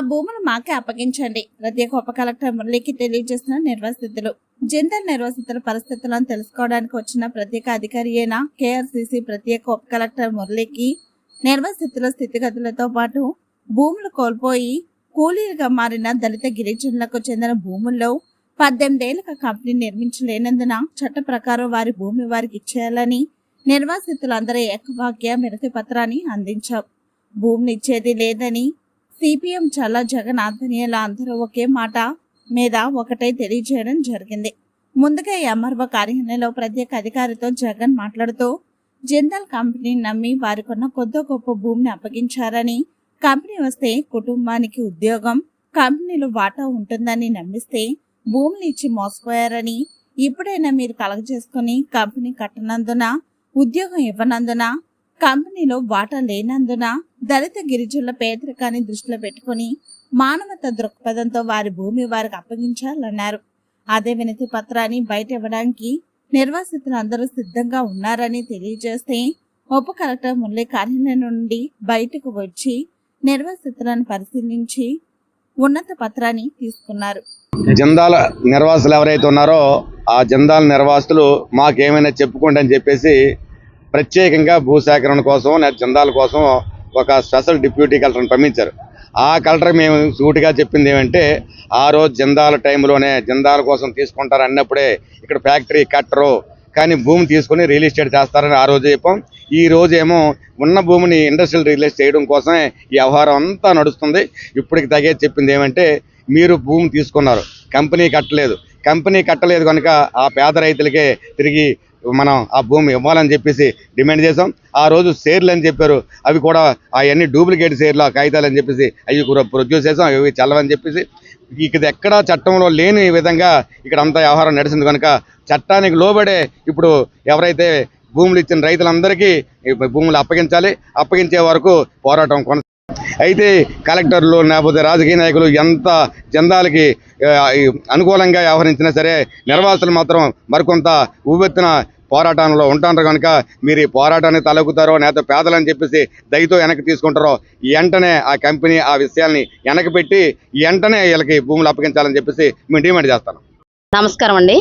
మాకే అప్పగించండి. ప్రత్యేక ఉప కలెక్టర్ మురళికి తెలియజేసిన నిర్వసితులు. జిందల్ నిర్వాసితుల పరిస్థితులను తెలుసుకోవడానికి వచ్చిన ప్రత్యేక అధికారి అయిన కేఆర్సీసీ ప్రత్యేక ఉప కలెక్టర్ మురళికి నిర్వాసితుల స్థితిగతులతో పాటు భూములు కోల్పోయి కూలీలుగా మారిన దళిత గిరిజనులకు చెందిన భూముల్లో పద్దెనిమిదేళ్ళకు కంపెనీ నిర్మించలేనందున చట్ట ప్రకారం వారి భూమి వారికి ఇచ్చేయాలని నిర్వాసితులందరూ ఏకవాక్య మిరతి పత్రాన్ని అందించాం. భూమిని ఇచ్చేది లేదని సిపిఎం చల్ల జగన్ ఆంజనేయుల అందరూ ఒకే మాట మీద ఒకటే తెలియజేయడం జరిగింది. ముందుగా ఎంఆర్ఓ కార్యాలయంలో ప్రత్యేక అధికారితో జగన్ మాట్లాడుతూ జిందాల్ కంపెనీని నమ్మి వారికున్న కొద్ది గొప్ప భూమిని అప్పగించారని కంపెనీ వస్తే కుటుంబానికి ఉద్యోగం కంపెనీలో వాటా ఉంటుందని నమ్మిస్తే భూములు ఇచ్చి మోసపోయారని ఇప్పుడైనా మీరు కలగజేసుకుని కంపెనీ కట్టనందున ఉద్యోగం ఇవ్వనందున కంపెనీలో వాటా లేనందున దళిత గిరిజనుల పేదరికాన్ని దృష్టిలో పెట్టుకుని మానవత దృక్పథంతో వారి భూమి వారికి అప్పగించాలన్నారు. అదే వినతి పత్రాన్ని బయట ఇవ్వడానికి నిర్వాసితులు అందరూ సిద్ధంగా ఉన్నారని తెలియజేస్తే ఉప కలెక్టర్ మురళి కార్యాలయం నుండి బయటకు వచ్చి నిర్వాసితులను పరిశీలించి ఉన్నత పత్రాన్ని తీసుకున్నారు. జందాల నిర్వాసులు ఎవరైతే ఉన్నారో ఆ జందాల నిర్వాసులు మాకేమైనా చెప్పుకోండి అని చెప్పేసి ప్రత్యేకంగా భూసేకరణ కోసం లేదా చందాల కోసం ఒక స్పెషల్ డిప్యూటీ కలెక్టర్ని పంపించారు. ఆ కలెక్టర్ మేము సూటిగా చెప్పింది ఏమంటే ఆ రోజు జందాల టైంలోనే జందాల కోసం తీసుకుంటారు అన్నప్పుడే ఇక్కడ ఫ్యాక్టరీ కట్టరు కానీ భూమి తీసుకొని రియల్ ఎస్టేట్ చేస్తారని ఆ రోజు చెప్పాం. ఈ రోజు ఏమో ఉన్న భూమిని ఇండస్ట్రియల్ రియల్ చేయడం కోసమే ఈ వ్యవహారం అంతా నడుస్తుంది. ఇప్పటికి తగే చెప్పింది ఏమంటే మీరు భూమి తీసుకున్నారు కంపెనీ కట్టలేదు. కంపెనీ కట్టలేదు కనుక ఆ పేద రైతులకే తిరిగి మనం ఆ భూమి ఇవ్వాలని చెప్పేసి డిమాండ్ చేసాం ఆ రోజు షేర్లు అని చెప్పారు. అవి కూడా అవన్నీ డూప్లికేట్ షేర్లు ఆ కాగితాలు అని చెప్పేసి అవి కూడా ప్రొడ్యూస్ చేసాం అవి చల్లవని చెప్పేసి ఇక్కడ ఎక్కడా చట్టంలో లేని విధంగా ఇక్కడ అంతా వ్యవహారం నడిచింది కనుక చట్టానికి లోబడే ఇప్పుడు ఎవరైతే భూములు ఇచ్చిన రైతులందరికీ భూములు అప్పగించాలి. అప్పగించే వరకు పోరాటం కొన అయితే కలెక్టర్లు లేకపోతే రాజకీయ నాయకులు ఎంత జందాలకి అనుకూలంగా వ్యవహరించినా సరే నిర్వాసులు మాత్రం మరికొంత ఉవ్వెత్తున పోరాటంలో ఉంటారు కనుక మీరు ఈ పోరాటాన్ని తలొక్కుతారో నేత పేదలని చెప్పేసి దయతో వెనక్కి తీసుకుంటారో వెంటనే ఆ కంపెనీ ఆ విషయాల్ని వెనక్కి పెట్టి వెంటనే వీళ్ళకి భూములు అప్పగించాలని చెప్పేసి మేము డిమాండ్ చేస్తాను నమస్కారం అండి.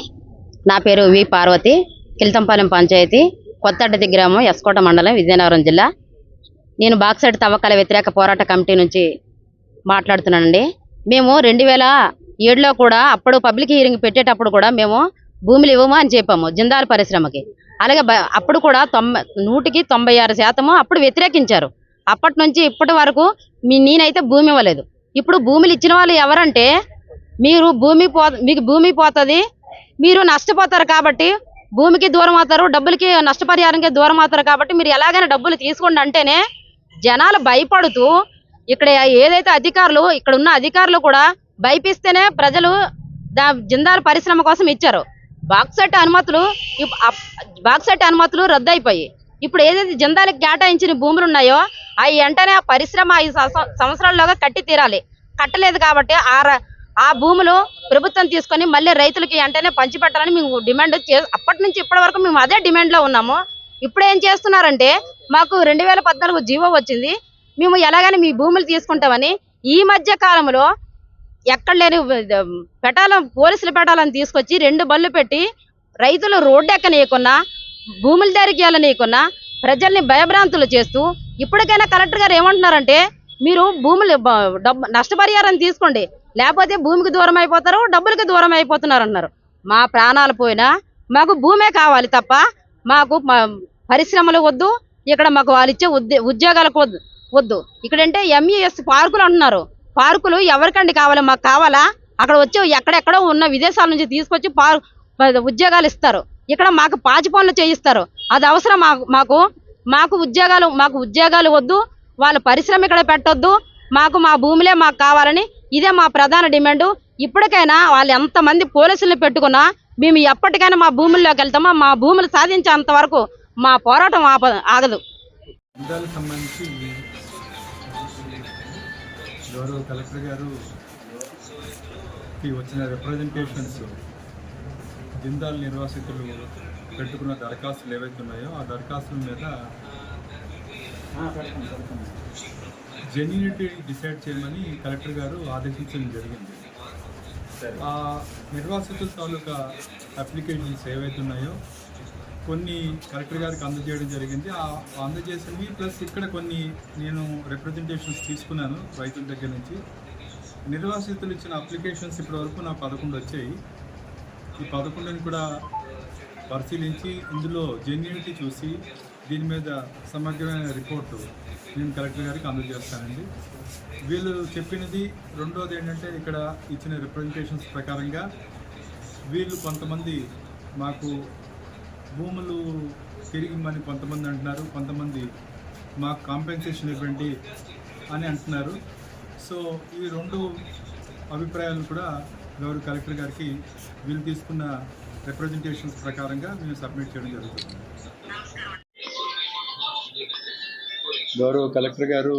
నా పేరు వి పార్వతి కిల్తంపాలెం పంచాయతీ కొత్తడ్డది గ్రామం ఎస్కోట మండలం విజయనగరం జిల్లా. నేను బాక్సైడ్ తవ్వకాల వ్యతిరేక పోరాట కమిటీ నుంచి మాట్లాడుతున్నానండి. మేము రెండు వేల ఏడులో కూడా అప్పుడు పబ్లిక్ హీరింగ్ పెట్టేటప్పుడు కూడా మేము భూములు ఇవ్వము అని చెప్పాము జిందాల్ పరిశ్రమకి. అలాగే అప్పుడు కూడా తొంభై నూటికి తొంభై ఆరు శాతము అప్పుడు వ్యతిరేకించారు. అప్పటి నుంచి ఇప్పటి వరకు మీ నేనైతే భూమి ఇవ్వలేదు. ఇప్పుడు భూములు ఇచ్చిన వాళ్ళు ఎవరంటే మీరు భూమి పో మీకు భూమి పోతుంది మీరు నష్టపోతారు కాబట్టి భూమికి దూరం అవుతారు డబ్బులకి నష్టపరిహారంకి దూరం అవుతారు కాబట్టి మీరు ఎలాగైనా డబ్బులు తీసుకోండి అంటేనే జనాలు భయపడుతూ ఇక్కడ ఏదైతే అధికారులు ఇక్కడ ఉన్న అధికారులు కూడా భయపిస్తేనే ప్రజలు దా జిందాల పరిశ్రమ కోసం ఇచ్చారు. బాక్సెట్ అనుమతులు ఇప్- బాక్సెట్ అనుమతులు రద్దయిపోయి. ఇప్పుడు ఏదైతే జిందాలకు కేటాయించిన భూములు ఉన్నాయో అవి వెంటనే ఆ పరిశ్రమ ఐదు సంవత్సరాల్లోగా కట్టి తీరాలి. కట్టలేదు కాబట్టి ఆ ర- ఆ భూములు ప్రభుత్వం తీసుకొని మళ్ళీ రైతులకి వెంటనే పంచిపెట్టాలని మేము డిమాండ్ చే అప్పటి నుంచి ఇప్పటి వరకు మేము అదే డిమాండ్లో ఉన్నాము. ఇప్పుడు ఏం చేస్తున్నారంటే మాకు రెండు వేల పద్నాలుగు జీవో వచ్చింది. మేము ఎలాగైనా మీ భూములు తీసుకుంటామని ఈ మధ్య కాలంలో ఎక్కడ లేని పెట్టాలం పోలీసులు పెట్టాలని తీసుకొచ్చి రెండు బళ్ళు పెట్టి రైతులు రోడ్డు ఎక్కనీయకున్నా భూముల దారికి వెళ్ళనీయకున్నా ప్రజల్ని భయభ్రాంతులు చేస్తూ ఇప్పటికైనా కలెక్టర్ గారు ఏమంటున్నారంటే మీరు భూములు డబ్బు నష్టపరిహారం తీసుకోండి. లేకపోతే భూమికి దూరం అయిపోతారు డబ్బులకి దూరం అయిపోతున్నారు అన్నారు మా ప్రాణాలు పోయినా మాకు భూమే కావాలి తప్ప మాకు పరిశ్రమలు వద్దు ఇక్కడ మాకు వాళ్ళు ఇచ్చే ఉద్యోగాలకు వద్దు. వద్దు. ఇక్కడంటే ఎంఈఎస్ పార్కులు అంటున్నారు. పార్కులు ఎవరికండి కావాలి? మాకు కావాలా? అక్కడ వచ్చి ఎక్కడెక్కడో ఉన్న విదేశాల నుంచి తీసుకొచ్చి పార్ ఉద్యోగాలు ఇస్తారు. ఇక్కడ మాకు పాచి పనులు చేయిస్తారు. అది అవసరం మాకు మాకు. మాకు ఉద్యోగాలు మాకు ఉద్యోగాలు వద్దు. వాళ్ళ పరిశ్రమ ఇక్కడ పెట్టొద్దు. మాకు మా భూములే మాకు కావాలని ఇదే మా ప్రధాన డిమాండ్. ఇప్పటికైనా వాళ్ళు ఎంతమంది పోలీసులను పెట్టుకున్నా మేము ఎప్పటికైనా మా భూముల్లోకి వెళ్తామో? మా భూములు సాధించేంత వరకు మా పోరాటం ఆప ఆగదు. సంబంధించి గౌరవ కలెక్టర్ గారు? వచ్చిన రిప్రజెంటేషన్స్ జిందాల్ నిర్వాసితులు పెట్టుకున్న దరఖాస్తులు ఏవైతే ఉన్నాయో ఆ దరఖాస్తుల మీద జెన్యూనిటీ డిసైడ్ చేయమని కలెక్టర్ గారు ఆదేశించడం జరిగింది. ఆ నిర్వాసితుల తాలూకా అప్లికేషన్స్ ఏవైతే ఉన్నాయో కొన్ని కలెక్టర్ గారికి అందజేయడం జరిగింది. ఆ అందజేసినవి ప్లస్ ఇక్కడ కొన్ని నేను రిప్రజెంటేషన్స్ తీసుకున్నాను రైతుల దగ్గర నుంచి. నిర్వాసితులు ఇచ్చిన అప్లికేషన్స్ ఇప్పటివరకు నా పదకొండు వచ్చాయి. ఈ పదకొండుని కూడా పరిశీలించి ఇందులో జెన్యునిటీ చూసి దీని మీద సమగ్రమైన రిపోర్టు నేను కలెక్టర్ గారికి అందజేస్తానండి. వీళ్ళు చెప్పినది రెండోది ఏంటంటే ఇక్కడ ఇచ్చిన రిప్రజెంటేషన్స్ ప్రకారంగా వీళ్ళు కొంతమంది మాకు భూములు తిరిగి కొంతమంది అంటున్నారు కొంతమంది మాకు కాంపెన్సేషన్ ఇవ్వండి అని అంటున్నారు. సో ఈ రెండు అభిప్రాయాలు కూడా గౌరవ కలెక్టర్ గారికి వీళ్ళు తీసుకున్న రిప్రజెంటేషన్స్ ప్రకారంగా మేము సబ్మిట్ చేయడం జరుగుతుంది. గౌరవ కలెక్టర్ గారు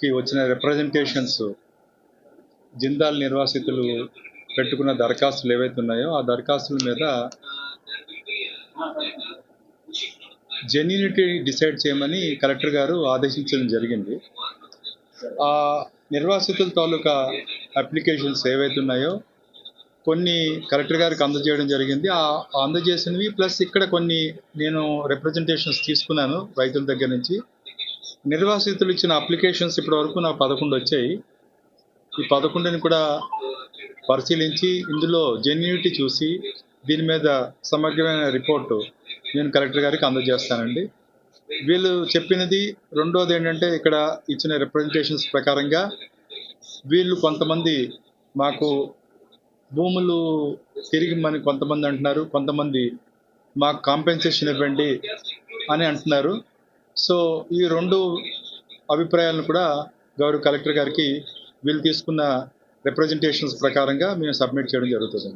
కి వచ్చిన రిప్రజెంటేషన్స్ జిందాల్ నిర్వాసితులు పెట్టుకున్న దరఖాస్తులు ఏవైతే ఉన్నాయో ఆ దరఖాస్తుల మీద జెన్యునిటీ డిసైడ్ చేయమని కలెక్టర్ గారు ఆదేశించడం జరిగింది. ఆ నిర్వాసితుల తాలూకా అప్లికేషన్స్ ఏవైతే ఉన్నాయో కొన్ని కలెక్టర్ గారికి అందజేయడం జరిగింది. ఆ ఆ అందజేసినవి ప్లస్ ఇక్కడ కొన్ని నేను రిప్రజెంటేషన్స్ తీసుకున్నాను రైతుల దగ్గర నుంచి. నిర్వాసితులు ఇచ్చిన అప్లికేషన్స్ ఇప్పటివరకు నాకు పదకొండు వచ్చాయి. ఈ పదకొండుని కూడా పరిశీలించి ఇందులో జెన్యూనిటీ చూసి దీని మీద సమగ్రమైన రిపోర్టు నేను కలెక్టర్ గారికి అందజేస్తానండి. వీళ్ళు చెప్పినది రెండోది ఏంటంటే ఇక్కడ ఇచ్చిన రిప్రజెంటేషన్స్ ప్రకారంగా వీళ్ళు కొంతమంది మాకు భూములు తిరిగి మన కొంతమంది అంటున్నారు కొంతమంది మాకు కాంపెన్సేషన్ ఇవ్వండి అని అంటున్నారు. సో ఈ రెండు అభిప్రాయాలను కూడా గౌరవ కలెక్టర్ గారికి వీళ్ళు తీసుకున్న రిప్రజెంటేషన్స్ ప్రకారంగా మేము సబ్మిట్ చేయడం జరుగుతుంది